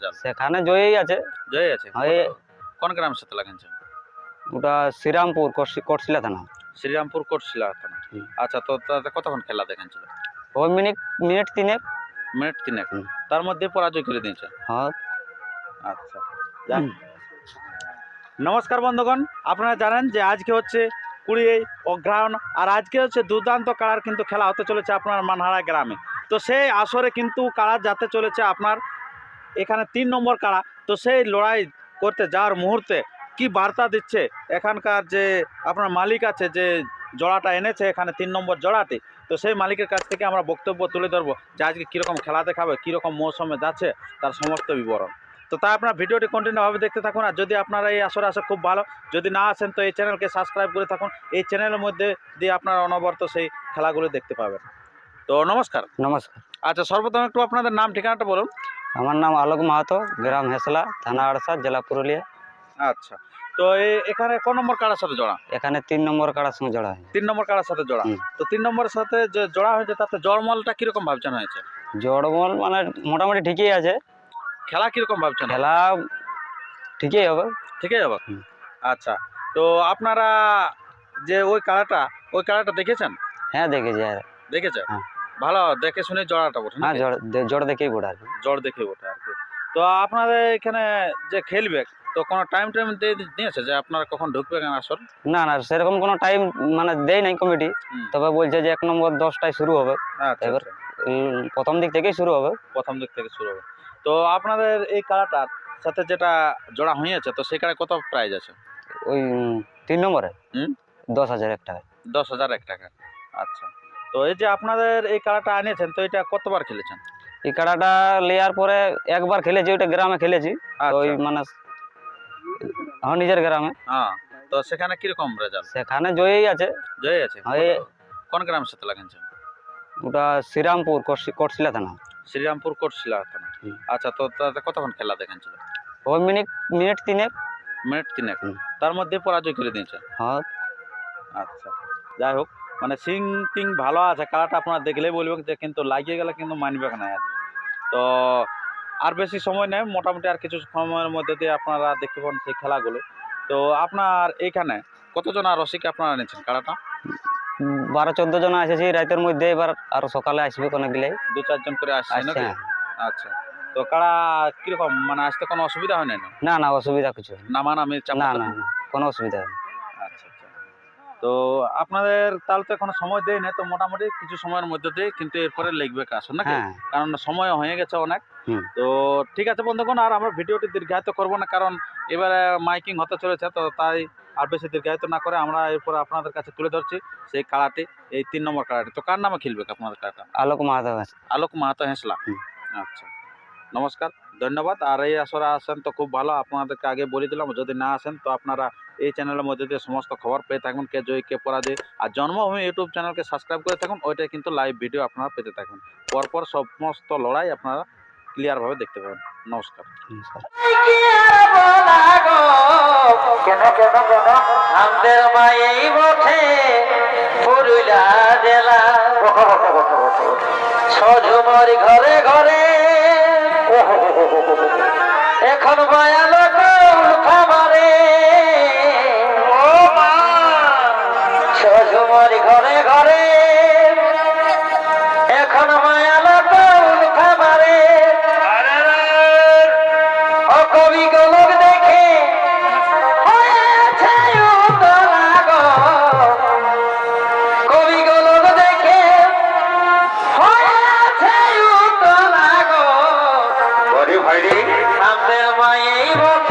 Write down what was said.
সেখানে জয়ই আছে। জয় আছে? হয়। কোন গ্রামের সাথে লাগাইছেন? ওটা শ্রীরামপুর কোটশি- কোটশিলা থানা। শ্রীরামপুর কোটশিলা থানা। আচ্ছা তো কতক্ষণ খেলা দেখাচ্ছিল ওই মিনিট মিনিট তিনেক। মিনিট তিনেক। তার মধ্যে পরাজয় করে দিয়েছে? হ্যাঁ। আচ্ছা। নমস্কার বন্ধুগণ আপনারা জানেন যে আজকে হচ্ছে কুড়ি অগ্রহায়ণ আর আজকে হচ্ছে দুর্দান্ত কাড়ার কিন্তু খেলা হতে চলেছে আপনার মানহারা গ্রামে। তো সেই আসরে কিন্তু কাড়া যাতে চলেছে আপনার এখানে তিন নম্বর কারা? তো সেই লড়াই করতে যাওয়ার মুহূর্তে কি বার্তা দিচ্ছে? এখানকার যে আপনার মালিক আছে যে জোড়াটা এনেছে এখানে তিন নম্বর জোড়াটি তো সেই মালিকের কাছ থেকে আমরা বক্তব্য তুলে ধরবো যে আজকে কীরকম খেলা দেখাবে কীরকম মৌসুমে যাচ্ছে তার সমস্ত বিবরণ। তো তাই আপনার ভিডিওটি কন্টিনিউভাবে দেখতে থাকুন আর যদি আপনারা এই আসরে আসে খুব ভালো যদি না আসেন তো এই চ্যানেলকে সাবস্ক্রাইব করে থাকুন এই চ্যানেলের মধ্যে দিয়ে আপনারা অনবরত সেই খেলাগুলো দেখতে পাবেন। তো নমস্কার। নমস্কার। আচ্ছা সর্বপ্রথম একটু আপনাদের নাম ঠিকানাটা বলুন। আমার নাম আলোক মাহাতো গ্রাম হেসলা থানা আড়সা জেলা পুরুলিয়া। আচ্ছা। তো এখানে কোন নম্বর কাড়ার সাথে জোড়া? এখানে তিন নম্বর কাড়ার সঙ্গে জড়া হয়। তিন নম্বর কাড়ার সাথে জোড়া। তো তিন নম্বরের সাথে যে জোড়া হয়েছে তাতে জড়মলটা কীরকম ভাবছেন হয়েছে? জড়মল মানে মোটামুটি ঠিকই আছে। খেলা কীরকম ভাবছেন? খেলা ঠিকই হবে। ঠিকই হবে? আচ্ছা। তো আপনারা যে ওই কাড়াটা ওই কাড়াটা দেখেছেন? হ্যাঁ দেখেছি আর দেখেছেন? হ্যাঁ। ভালো দেখে শুনে জোড়াটা ওঠে হ্যাঁ? জড় জড় দেখেই বোড়া আর কি। জ্বর দেখে ওঠে আর কি। তো আপনাদের এখানে যে খেলবে তো কোনো টাইম টাইম দিয়ে দিয়েছে যে আপনারা কখন ঢুকবে কেন আসর না না সেরকম কোনো টাইম মানে দেয় নাই কমিটি তবে বলছে যে এক নম্বর দশটায় শুরু হবে। আচ্ছা এবার- আচ্ছা। প্রথম দিক থেকেই শুরু হবে। প্রথম দিক থেকে শুরু হবে। তো আপনাদের এই কালাটার সাথে যেটা জোড়া হয়েছে তো সেখানে কত প্রাইজ আছে? ওই তিন নম্বরে? দশ হাজার এক টাকা দশ হাজার এক টাকা আচ্ছা। তো এই যে আপনাদের এই কালাটা আনিয়েছেন তো এটা কতবার খেলেছেন? এই কাড়াটা নেওয়ার পরে একবার খেলেছি ওইটা গ্রামে খেলেছি। তো ওই আচ্ছা মানে হ্যাঁ নিজের গ্রামে। হ্যাঁ তো সেখানে কীরকম রেজাল্ট সেখানে জয়ই আছে। জয়ই আছে? হয়। কোন গ্রামের সাথে লাগাইছেন? ওটা শ্রীরামপুর কোটশি- কোটশিলা থানা। শ্রীরামপুর কোটশিলা থানা। আচ্ছা তো তাতে কতক্ষণ খেলা দেখেন ছিল ওই মিনিট মিনিট তিনেক। মিনিট তিনেক। তার মধ্যে পরাজয় করে দিয়েছে? হ্যাঁ। আচ্ছা। যাই হোক মানে সিং টিং ভালো আছে কালাটা আপনারা দেখলেই বলবেন যে কিন্তু লাগিয়ে গেলে কিন্তু মানবে না আর। তো আর বেশি সময় নেই মোটামুটি আর কিছু সময়ের মধ্যে দিয়ে আপনারা দেখতে পাবেন সেই খেলাগুলো। তো আপনার এইখানে কতজন আর রসিক আপনারা নিয়েছেন কাড়াটা বারো চোদ্দ জন এসেছি রাতের মধ্যে এবার আরও সকালে আসবে কোনো গেলে। দু চারজন করে আসছে আচ্ছা নাকি? আচ্ছা। তো কাড়া কীরকম মানে আসতে কোনো অসুবিধা হয় না না? না না অসুবিধা কিছু হয়নি। নামানামি চাপ না না না কোনো অসুবিধা হয় তো আপনাদের তাহলে তো এখনও সময় দেয় না তো মোটামুটি কিছু সময়ের মধ্যে দিয়ে কিন্তু এরপরে লিখবে আসুন নাকি? হ্যাঁ। কারণ সময় হয়ে গেছে অনেক। তো ঠিক আছে বন্ধুগণ আর আমরা ভিডিওটি দীর্ঘায়িত করব না কারণ এবারে মাইকিং হতে চলেছে তো তাই আর বেশি দীর্ঘায়িত না করে আমরা এরপর আপনাদের কাছে তুলে ধরছি সেই কাড়াটি এই তিন নম্বর কাড়াটি তো কার নামে খেলবে আপনাদের কাড়াটা আলোক মাহাতো আলোক মাহাতো হেঁসলা। আচ্ছা। নমস্কার ধন্যবাদ। আর এই আসরে আসেন তো খুব ভালো আপনাদেরকে আগে বলে দিলাম যদি না আসেন তো আপনারা এই চ্যানেলের মধ্যে দিয়ে সমস্ত খবর পেয়ে থাকুন কে জয়ী কে পরাজয়। আর জন্মভূমি ইউটিউব চ্যানেলকে সাবস্ক্রাইব করে থাকুন ওইটাই কিন্তু লাইভ ভিডিও আপনারা পেতে থাকবেন পরপর সমস্ত লড়াই আপনারা ক্লিয়ারভাবে দেখতে পাবেন। নমস্কার। আমাদের জেলা। ঘরে ঘরে এখন বয়াল হয়নি সামনে আমায়